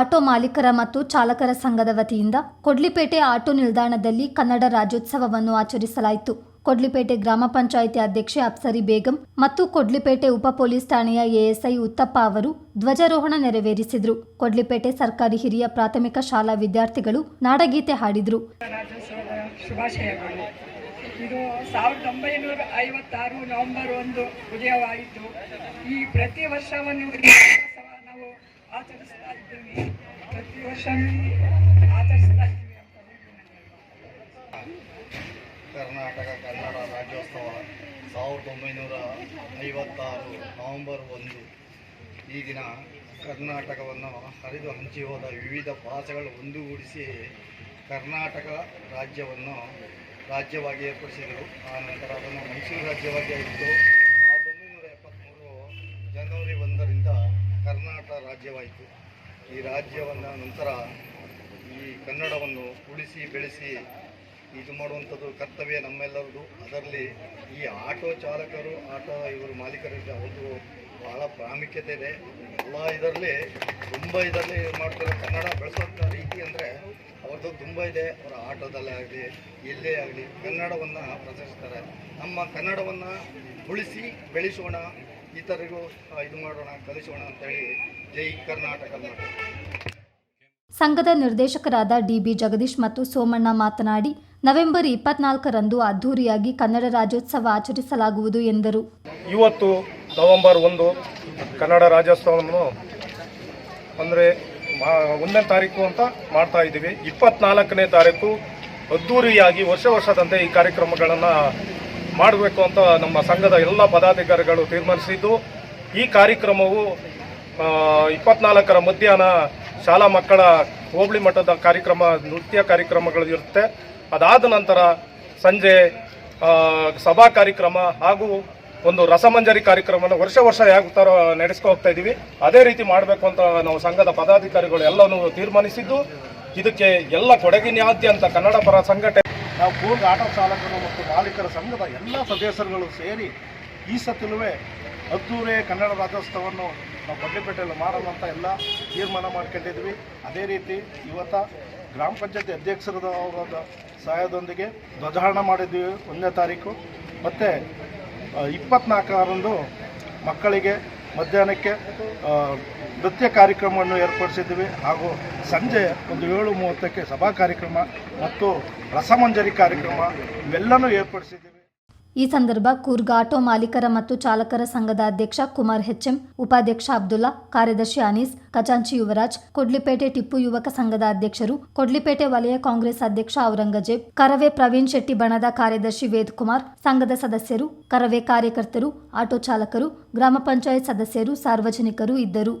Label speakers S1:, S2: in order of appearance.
S1: Auto ಮಾಲೀಕರ ಮತ್ತು ಚಾಲಕರ ಸಂಘದ ವತಿಯಿಂದ ಕೊಡ್ಲಿಪೇಟೆ ಆಟೋ ನಿಲ್ದಾಣದಲ್ಲಿ ಕನ್ನಡ ರಾಜ್ಯೋತ್ಸವವನ್ನು ಆಚರಿಸಲಾಯಿತು. ಕೊಡ್ಲಿಪೇಟೆ ಗ್ರಾಮ ಪಂಚಾಯಿತಿ ಅಧ್ಯಕ್ಷೆ ಅಪ್ಸರಿ ಬೇಗಂ ಮತ್ತು ಕೊಡ್ಲಿಪೇಟೆ ಉಪ ಪೊಲೀಸ್ ಠಾಣೆಯ ಎಎಸ್ಐ ಉತ್ತಪ್ಪ ಅವರು ಧ್ವಜಾರೋಹಣ ನೆರವೇರಿಸಿದರು. ಕೊಡ್ಲಿಪೇಟೆ ಸರ್ಕಾರಿ ಹಿರಿಯ ಪ್ರಾಥಮಿಕ ಶಾಲಾ ವಿದ್ಯಾರ್ಥಿಗಳು ನಾಡಗೀತೆ ಹಾಡಿದರು.
S2: ಇದು ಸಾವಿರದ ಒಂಬೈನೂರ ಐವತ್ತಾರು ನವೆಂಬರ್ ಒಂದು ಉದಯವಾಯಿತು ಈ ಪ್ರತಿ ವರ್ಷವನ್ನು ನಾವು ಆಚರಿಸ್ತಾ ಪ್ರತಿ ವರ್ಷ ಆಚರಿಸ್ತಾ
S3: ಕರ್ನಾಟಕ ಕನ್ನಡ ರಾಜ್ಯೋತ್ಸವ ಸಾವಿರದ ಒಂಬೈನೂರ ಐವತ್ತಾರು ನವೆಂಬರ್ ಒಂದು. ಈ ದಿನ ಕರ್ನಾಟಕವನ್ನು ಹರಿದು ಹಂಚಿ ಹೋದ ವಿವಿಧ ಭಾಷೆಗಳು ಒಂದುಗೂಡಿಸಿ ಕರ್ನಾಟಕ ರಾಜ್ಯವನ್ನು ರಾಜ್ಯವಾಗಿ ಏರ್ಪಡಿಸಿದರು. ಆ ನಂತರ ಅದನ್ನು ಮೈಸೂರು ರಾಜ್ಯವಾಗಿ ಆಯಿತು ಸಾವಿರದ ಒಂಬೈನೂರ ಎಪ್ಪತ್ತ್ಮೂರು ಜನವರಿ ಒಂದರಿಂದ ಕರ್ನಾಟಕ ರಾಜ್ಯವಾಯಿತು. ಈ ರಾಜ್ಯವನ್ನು ನಂತರ ಈ ಕನ್ನಡವನ್ನು ಉಳಿಸಿ ಬೆಳೆಸಿ ಇದು ಮಾಡುವಂಥದ್ದು ಕರ್ತವ್ಯ ನಮ್ಮೆಲ್ಲರದು. ಅದರಲ್ಲಿ ಈ ಆಟೋ ಚಾಲಕರು, ಆಟೋ ಇವರು ಮಾಲೀಕರಿಗೆ ಒಂದು ಬಹಳ ಪ್ರಾಮುಖ್ಯತೆ ಇದೆ. ಎಲ್ಲ ಇದರಲ್ಲಿ ತುಂಬ ಇದರಲ್ಲಿ ಇದು ಮಾಡ್ತಾರೆ. ಕನ್ನಡ ಬೆಳೆಸೋಂಥ ರೀತಿ ಅಂದರೆ ಅವ್ರದ್ದು ತುಂಬ ಇದೆ. ಅವರ ಆಟೋದಲ್ಲೇ ಆಗಲಿ, ಎಲ್ಲೇ ಆಗಲಿ ಕನ್ನಡವನ್ನು ಪ್ರದರ್ಶಿಸ್ತಾರೆ. ನಮ್ಮ ಕನ್ನಡವನ್ನು ಉಳಿಸಿ ಬೆಳೆಸೋಣ. ಇತರರಿಗೂ ಇದು ಮಾಡೋಣ ಕಲಿಸೋಣ ಅಂತೇಳಿ ಜೈ ಕರ್ನಾಟಕ
S1: ಸಂಘದ ನಿರ್ದೇಶಕರಾದ ಡಿಬಿ ಜಗದೀಶ್ ಮತ್ತು ಸೋಮಣ್ಣ ಮಾತನಾಡಿ ನವೆಂಬರ್ ಇಪ್ಪತ್ನಾಲ್ಕರಂದು ಅದ್ಧೂರಿಯಾಗಿ ಕನ್ನಡ ರಾಜ್ಯೋತ್ಸವ ಆಚರಿಸಲಾಗುವುದು ಎಂದರು.
S4: ಇವತ್ತು ನವೆಂಬರ್ ಒಂದು ಕನ್ನಡ ರಾಜ್ಯೋತ್ಸವವನ್ನು ಅಂದರೆ ಒಂದನೇ ತಾರೀಕು ಅಂತ ಮಾಡ್ತಾ ಇದ್ದೀವಿ. ಇಪ್ಪತ್ನಾಲ್ಕನೇ ತಾರೀಕು ಅದ್ಧೂರಿಯಾಗಿ ವರ್ಷ ವರ್ಷದಂತೆ ಈ ಕಾರ್ಯಕ್ರಮಗಳನ್ನು ಮಾಡಬೇಕು ಅಂತ ನಮ್ಮ ಸಂಘದ ಎಲ್ಲ ಪದಾಧಿಕಾರಿಗಳು ತೀರ್ಮಾನಿಸಿದ್ದು. ಈ ಕಾರ್ಯಕ್ರಮವು ಇಪ್ಪತ್ನಾಲ್ಕರ ಮಧ್ಯಾಹ್ನ ಶಾಲಾ ಮಕ್ಕಳ ಹೋಬಳಿ ಮಟ್ಟದ ಕಾರ್ಯಕ್ರಮ, ನೃತ್ಯ ಕಾರ್ಯಕ್ರಮಗಳು ಇರುತ್ತೆ. ಅದಾದ ನಂತರ ಸಂಜೆ ಸಭಾ ಕಾರ್ಯಕ್ರಮ ಹಾಗೂ ಒಂದು ರಸಮಂಜರಿ ಕಾರ್ಯಕ್ರಮನ ವರ್ಷ ವರ್ಷ ಯಾವ ನಡೆಸ್ಕೊ ಹೋಗ್ತಾ ಇದ್ದೀವಿ ಅದೇ ರೀತಿ ಮಾಡಬೇಕು ಅಂತ ನಾವು ಸಂಘದ ಪದಾಧಿಕಾರಿಗಳು ಎಲ್ಲನೂ ತೀರ್ಮಾನಿಸಿದ್ದು. ಇದಕ್ಕೆ ಎಲ್ಲ ಕೊಡಗಿನಾದ್ಯಂತ ಕನ್ನಡ ಪರ ಸಂಘಟನೆ
S5: ನಾವು ಕೂರ್ಗ್ ಆಟೋ ಚಾಲಕರು ಮತ್ತು ಮಾಲೀಕರ ಸಂಘದ ಎಲ್ಲ ಸದಸ್ಯರುಗಳು ಸೇರಿ ಈ ಸತಿಲುವೆ ಅದ್ದೂರಿ ಕನ್ನಡ ರಾಜ್ಯೋತ್ಸವವನ್ನು ನಾವು ಬಡ್ಲಿಪೇಟೆಯಲ್ಲಿ ಮಾಡೋಣ ಅಂತ ಎಲ್ಲ ತೀರ್ಮಾನ ಮಾಡ್ಕೊಂಡಿದ್ವಿ. ಅದೇ ರೀತಿ ಇವತ್ತ ಗ್ರಾಮ ಪಂಚಾಯತಿ ಅಧ್ಯಕ್ಷರದ ಸಹಾಯದೊಂದಿಗೆ ಧ್ವಜಾರಣ ಮಾಡಿದ್ವಿ ಒಂದನೇ ತಾರೀಕು. ಮತ್ತು ಇಪ್ಪತ್ನಾಲ್ಕರಂದು ಮಕ್ಕಳಿಗೆ ಮಧ್ಯಾಹ್ನಕ್ಕೆ ನೃತ್ಯ ಕಾರ್ಯಕ್ರಮವನ್ನು ಏರ್ಪಡಿಸಿದ್ದೀವಿ ಹಾಗೂ ಸಂಜೆ ಒಂದು ಏಳು ಮೂವತ್ತಕ್ಕೆ ಸಭಾ ಕಾರ್ಯಕ್ರಮ ಮತ್ತು ರಸಮಂಜರಿ ಕಾರ್ಯಕ್ರಮ ಇವೆಲ್ಲನೂ ಏರ್ಪಡಿಸಿದ್ದೀವಿ.
S1: ಈ ಸಂದರ್ಭ ಕೂರ್ಗ್ ಆಟೋ ಮಾಲೀಕರ ಮತ್ತು ಚಾಲಕರ ಸಂಘದ ಅಧ್ಯಕ್ಷ ಕುಮಾರ್ ಹೆಚ್ಎಂ, ಉಪಾಧ್ಯಕ್ಷ ಅಬ್ದುಲ್ಲಾ, ಕಾರ್ಯದರ್ಶಿ ಅನೀಸ್, ಖಜಾಂಚಿ ಯುವರಾಜ್, ಕೊಡ್ಲಿಪೇಟೆ ಟಿಪ್ಪು ಯುವಕ ಸಂಘದ ಅಧ್ಯಕ್ಷರು, ಕೊಡ್ಲಿಪೇಟೆ ವಲಯ ಕಾಂಗ್ರೆಸ್ ಅಧ್ಯಕ್ಷ ಔರಂಗಜೇಬ್, ಕರವೇ ಪ್ರವೀಣ್ ಶೆಟ್ಟಿ ಬಣದ ಕಾರ್ಯದರ್ಶಿ ವೇದ್ ಕುಮಾರ್, ಸಂಘದ ಸದಸ್ಯರು, ಕರವೇ ಕಾರ್ಯಕರ್ತರು, ಆಟೋ ಚಾಲಕರು, ಗ್ರಾಮ ಪಂಚಾಯತ್ ಸದಸ್ಯರು, ಸಾರ್ವಜನಿಕರು ಇದ್ದರು.